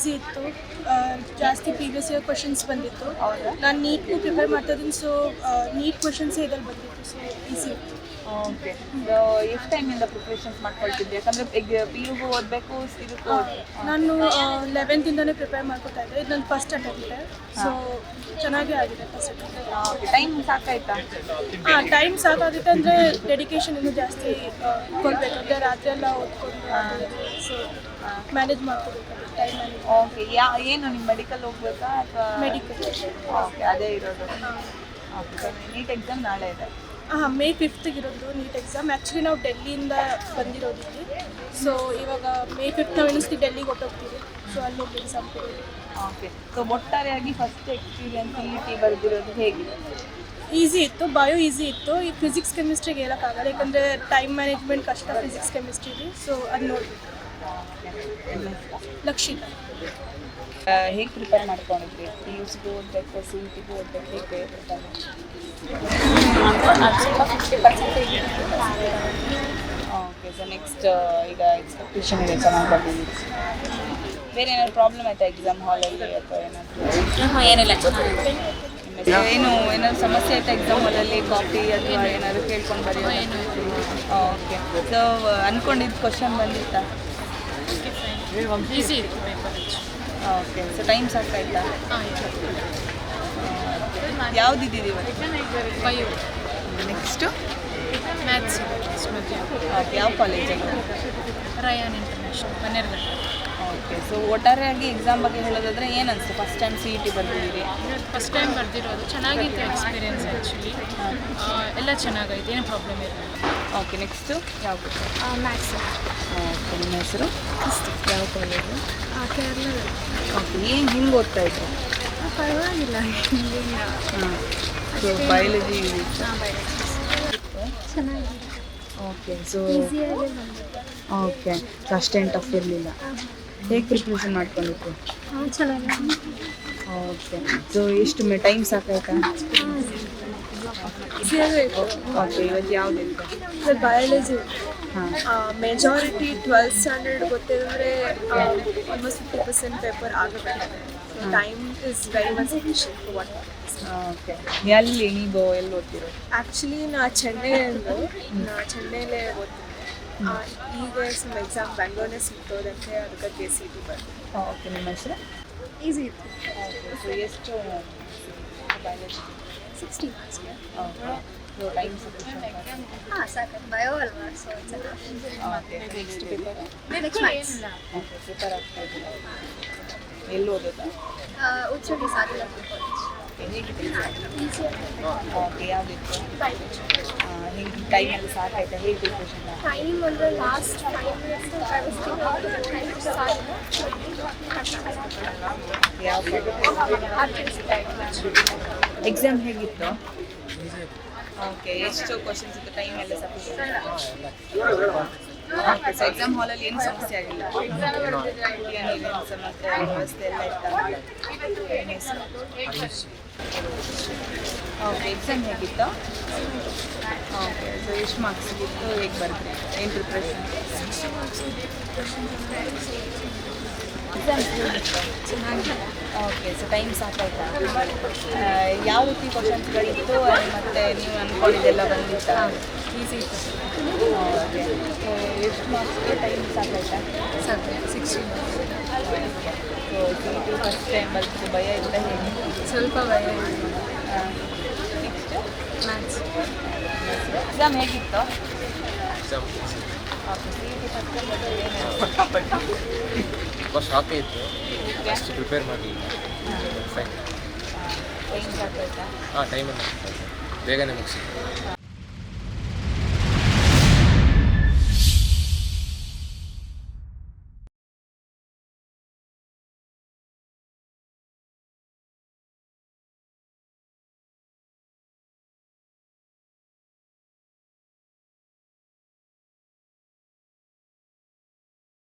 Easy ಇತ್ತು. ಜಾಸ್ತಿ previous year questions ಬಂದಿತ್ತು. ನಾನು ನೀಟ್ ಪ್ರಿಪೇರ್ ಮಾಡ್ತಾ ಇದ್ದೀನಿ ಸೊ ನೀಟ್ ಕ್ವಶನ್ಸೇ ಇದ್ರಲ್ಲಿ ಬಂದಿತ್ತು ಸೊ ಈಸಿ ಇತ್ತು. ಓಕೆ ಎಷ್ಟು ಟೈಮಿಂದ ಪ್ರಿಪ್ರೇಷನ್ಸ್ ಮಾಡ್ಕೊಳ್ತಿದ್ದೆ ಯಾಕಂದ್ರೆ ಪಿ ಯುಗೂ ಓದಬೇಕು ಇದಕ್ಕೂ ನಾನು ಲೆವೆಂತಿಂದನೇ ಪ್ರಿಪೇರ್ ಮಾಡ್ಕೊತಾ ಇದ್ದೆ. ಇದು ನನ್ನ ಫಸ್ಟ್ ಅಟೆಂಪ್ಟ್ ಸೊ ಚೆನ್ನಾಗೇ ಆಗಿದೆ ಫಸ್ಟ್ ಅಟೆಂಪ್ಟ್ ಟೈಮ್ ಸಾಕಾಯ್ತಾ? ಹಾಂ ಟೈಮ್ ಸಾಕಾಗುತ್ತೆ ಅಂದರೆ ಡೆಡಿಕೇಶನ್ ಇನ್ನೂ ಜಾಸ್ತಿ ಕೊಡಬೇಕು. ಅಂದರೆ ರಾತ್ರಿ ಎಲ್ಲ ಓದ್ಕೊಂಡು ಸೊ ಮ್ಯಾನೇಜ್ ಮಾಡ್ಕೋಬೇಕು ಟೈಮ್ ಓಕೆ ಯಾ ಏನು ನಿಮ್ಮ ಮೆಡಿಕಲ್ ಹೋಗ್ಬೇಕಾ ಅಥವಾ? ಮೆಡಿಕಲ್ ಓಕೆ ಅದೇ ಇರೋದು. ಓಕೆ ನೀಟ್ ಎಕ್ಸಾಮ್ ನಾಳೆ ಇದೆ. ಹಾಂ ಮೇ ಫಿಫ್ತ್ಗೆ ಇರೋದು ನೀಟ್ ಎಕ್ಸಾಮ್ ಆ್ಯಕ್ಚುಲಿ ನಾವು ಡೆಲ್ಲಿಯಿಂದ ಬಂದಿರೋದು ಇಲ್ಲಿ. ಸೊ ಇವಾಗ ಮೇ ಫಿಫ್ತ್ ನಾವು ಇನ್ನೊಂದು ಡೆಲ್ಲಿಗೆ ಹೊಟ್ಟೋಗ್ತೀವಿ ಸೊ ಅಲ್ಲಿ ಹೋಗಿ ಎಕ್ಸಾಮ್ ಓಕೆ ಸೊ ಒಟ್ಟಾರೆಯಾಗಿ ಫಸ್ಟ್ ಎಕ್ಸ್ಪೀರಿಯನ್ಸ್ ಇ ಟಿ ಬರೆದಿರೋದು ಹೇಗಿದೆ ಈಸಿ ಇತ್ತು. ಬಯೋ ಈಸಿ ಇತ್ತು. ಈ ಫಿಸಿಕ್ಸ್ ಕೆಮಿಸ್ಟ್ರಿಗೆ ಹೇಳೋಕ್ಕಾಗಲ್ಲ. ಯಾಕಂದರೆ ಟೈಮ್ ಮ್ಯಾನೇಜ್ಮೆಂಟ್ ಕಷ್ಟ ಫಿಸಿಕ್ಸ್ ಕೆಮಿಸ್ಟ್ರಿಗೆ ಸೊ ಅದು ನೋಡ್ಬೇಕು. ಲಕ್ಷಿತ ಹೇಗೆ ಪ್ರಿಪೇರ್ ಮಾಡ್ಕೊಂಡಿದ್ರಿ? ಪಿ ಯು ಸಿಗೂ ಓದಬೇಕು ಸಿ ಇ ಟಿಗೂ ಓದಬೇಕು ಹೇಗೆ prepare fifty okay sir next ಈಗ ಎಕ್ಸ್ಪೆಕ್ಟೇಷನ್ ಇದೆ ಚೆನ್ನಾಗಿ ಬಂದಿದ್ದೀವಿ ಬೇರೆ ಏನಾದ್ರು ಪ್ರಾಬ್ಲಮ್ ಆಯ್ತಾ ಎಕ್ಸಾಮ್ ಹಾಲಲ್ಲಿ ಅಥವಾ ಏನಾದರೂ? ಏನಿಲ್ಲ ಏನು ಏನಾದ್ರು ಸಮಸ್ಯೆ ಆಯ್ತಾ ಎಕ್ಸಾಮ್ ಹಾಲಲ್ಲಿ ಕಾಪಿ ಅಥವಾ ಏನಾದ್ರು ಕೇಳ್ಕೊಂಡು ಬರೆಯೋದು? ಓಕೆ ಸೊ ಅನ್ಕೊಂಡಿದ್ದು ಕ್ವಶನ್ ಬಂದಿತ್ತಾ? ಈಸಿ ಇತ್ತು ಪೇಪರ್ ಓಕೆ ಸೊ ಟೈಮ್ ಸಾಕಾಯ್ತಾ? ಯಾವ್ದಿದ್ದೀರಿ ಇವತ್ತು? ಬಯೋ ನೆಕ್ಸ್ಟು ಮ್ಯಾಥ್ಸ್ ಯಾವ ಕಾಲೇಜಲ್ಲಿ ರಯಾನ್ ಇಂಟರ್ನ್ಯಾಷನಲ್ ಮನ್ನೇರ್ಗಂಟ ಓಕೆ ಸೊ ಒಟ್ಟಾರೆಯಾಗಿ ಎಕ್ಸಾಮ್ ಬಗ್ಗೆ ಹೇಳೋದಾದ್ರೆ ಏನು ಅನಿಸ್ತು first time C E T ಬರ್ತಿದ್ದೀರಿ first time ಬರ್ದಿರೋದು. ಚೆನ್ನಾಗಿತ್ತು ಎಕ್ಸ್ಪೀರಿಯೆನ್ಸ್ ಆ್ಯಕ್ಚುಲಿ ಎಲ್ಲ ಚೆನ್ನಾಗೈತೆ ಏನು ಪ್ರಾಬ್ಲಮ್ ಇಲ್ಲ. ಓಕೆ ನೆಕ್ಸ್ಟು ಯಾವ ಮ್ಯಾಥ್ಸ್ ಓಕೆ ನಿಮ್ಮ ಹೆಸರು? ಯಾವ ಕಾಲೇಜು ಓಕೆ ಏನು ಹಿಂಗೆ ಓದ್ತಾ ಇದ್ರು? ಪರವಾಗಿಲ್ಲ ಹಾಂ ಸೊ ಬಯಾಲಜಿ ಚೆನ್ನಾಗಿದೆ ಓಕೆ ಸೊ ಓಕೆ ಫಸ್ಟ್ ಅಷ್ಟೇನು ಟಫ್ ಇರಲಿಲ್ಲ. ಹೇಗೆ ಪ್ರಿಪ್ರೇಷನ್ ಮಾಡ್ಕೊಂಡಿತ್ತು ಓಕೆ. ಸೊ ಎಷ್ಟು ಮೇ ಟೈಮ್ ಸಾಕಾಯ್ತಾ? ಓಕೆ ಇವತ್ತು ಯಾವುದಿತ್ತು ಬಯಾಲಜಿ ಹಾಂ. ಮೆಜಾರಿಟಿ ಟ್ವೆಲ್ತ್ ಸ್ಟ್ಯಾಂಡರ್ಡ್ ಗೊತ್ತಿದ್ರೆ almost fifty percent paper ಆಗಬೇಕಾಗುತ್ತೆ time is very much sufficient for what okay. ಎಲ್ಲಿ ನೀವು ಎಲ್ಲಿ ಓದ್ತಿರೋ? ಆ್ಯಕ್ಚುಲಿ ನಾ ಚೆನ್ನೈಯಿಂದ ನಾ ಚೆನ್ನೈಲೇ ಓದ್ತೀನಿ. ಈಗ ಸಮ್ ಎಕ್ಸಾಮ್ ಬೆಂಗಳೂರೇ ಸಿಗ್ತೋದಂತೆ ಅದಕ್ಕೆ ಕೆ ಸಿ ಟಿ ಬರ್ತೀನಿ ಓಕೆ ನಿಮ್ಮ ಹೆಸರು ಈಸಿ ಇತ್ತು ಓಕೆ ಸೊ ಎಷ್ಟು ಬಯಾಲಜಿ ಸಿಕ್ಸ್ಟಿ ಮಾರ್ಕ್ಸ್ಗೆ ಓಕೆ ಸೊ ಟೈಮ್ ಸಫಿಷಿಯಂಟ್ ಹಾಂ ಸಾಕು ಬಯೋ ಅಲ್ವಾ so okay next paper next maths okay prepare ಆಗ್ತಾ ಇದ್ದೀರಾ ಎಲ್ಲಿ ಓದೋದಾ ಉಚ್ಚಡಿ ಸಾಗಿಲ್ಲ ಕಾಲೇಜ್ ಓಕೆ ಯಾವುದಿತ್ತು ಹಿಂಗೆ ಟೈಮಲ್ಲಿ ಸಾಕಾಯ್ತಾ ಹೇಗೆ ಪ್ರಿಪ್ರೇಷನ್ ಟೈಮ್ ಅಂದರೆ ಲಾಸ್ಟ್ ಫೈವ್ ಮಿನಿಟ್ಸ್ ಯಾವ ಎಕ್ಸಾಮ್ ಹೇಗಿತ್ತು? ಓಕೆ ಎಷ್ಟು ಕ್ವಶನ್ಸ್ ಇತ್ತು ಟೈಮ್ ಎಲ್ಲ ಸಫಿಷಿಯಂಟ್ ಓಕೆ ಸೊ ಎಕ್ಸಾಮ್ ಹಾಲಲ್ಲಿ ಏನು ಸಮಸ್ಯೆ ಆಗಿಲ್ಲ. ವ್ಯವಸ್ಥೆ ಎಲ್ಲ ಇತ್ತು? ಓಕೆ ಎಕ್ಸಾಮ್ ಹೇಗಿತ್ತು? ಓಕೆ ಸೊ ಎಷ್ಟು ಮಾರ್ಕ್ಸ್ ಇತ್ತು? ಹೇಗೆ ಬರೆದ್ರಿ ಏನು ಪ್ರಿಪ್ರೇಷನ್ ಚೆನ್ನಾಗಿ ಓಕೆ ಸೊ ಟೈಮ್ ಸಾಕಾಯ್ತಾ ಯಾವ ರೀತಿ ಕ್ವಶನ್ಸ್ಗಳಿತ್ತು ಮತ್ತು ನೀವು ಅಂದ್ಕೊಂಡಿದ್ದೆಲ್ಲ ಬಂದಿತ್ತಾ? ಈಸಿ ಇತ್ತು. ಎಷ್ಟು ಮಾರ್ಕ್ಸ್ಗೆ ಟೈಮ್ ಸಾಕಾಯ್ತಾ ಸಾಕು sixty okay to C first time ಬರ್ತಿದ್ದು ಭಯ ಇಲ್ಲ ಹೇಗೆ ಸ್ವಲ್ಪ ಭಯ ನೆಕ್ಸ್ಟ್ ಮ್ಯಾಥ್ಸ್ ಎಕ್ಸಾಮ್ ಹೇಗಿತ್ತು? ತುಂಬ ಶಾಪೇ ಇತ್ತು. ಅಷ್ಟು ಪ್ರಿಪೇರ್ ಮಾಡಲಿಲ್ಲ. ಫೈನ್ ಹಾಂ ಟೈಮಲ್ಲಿ ಬೇಗನೆ ಮುಗಿಸಿದ್ದು.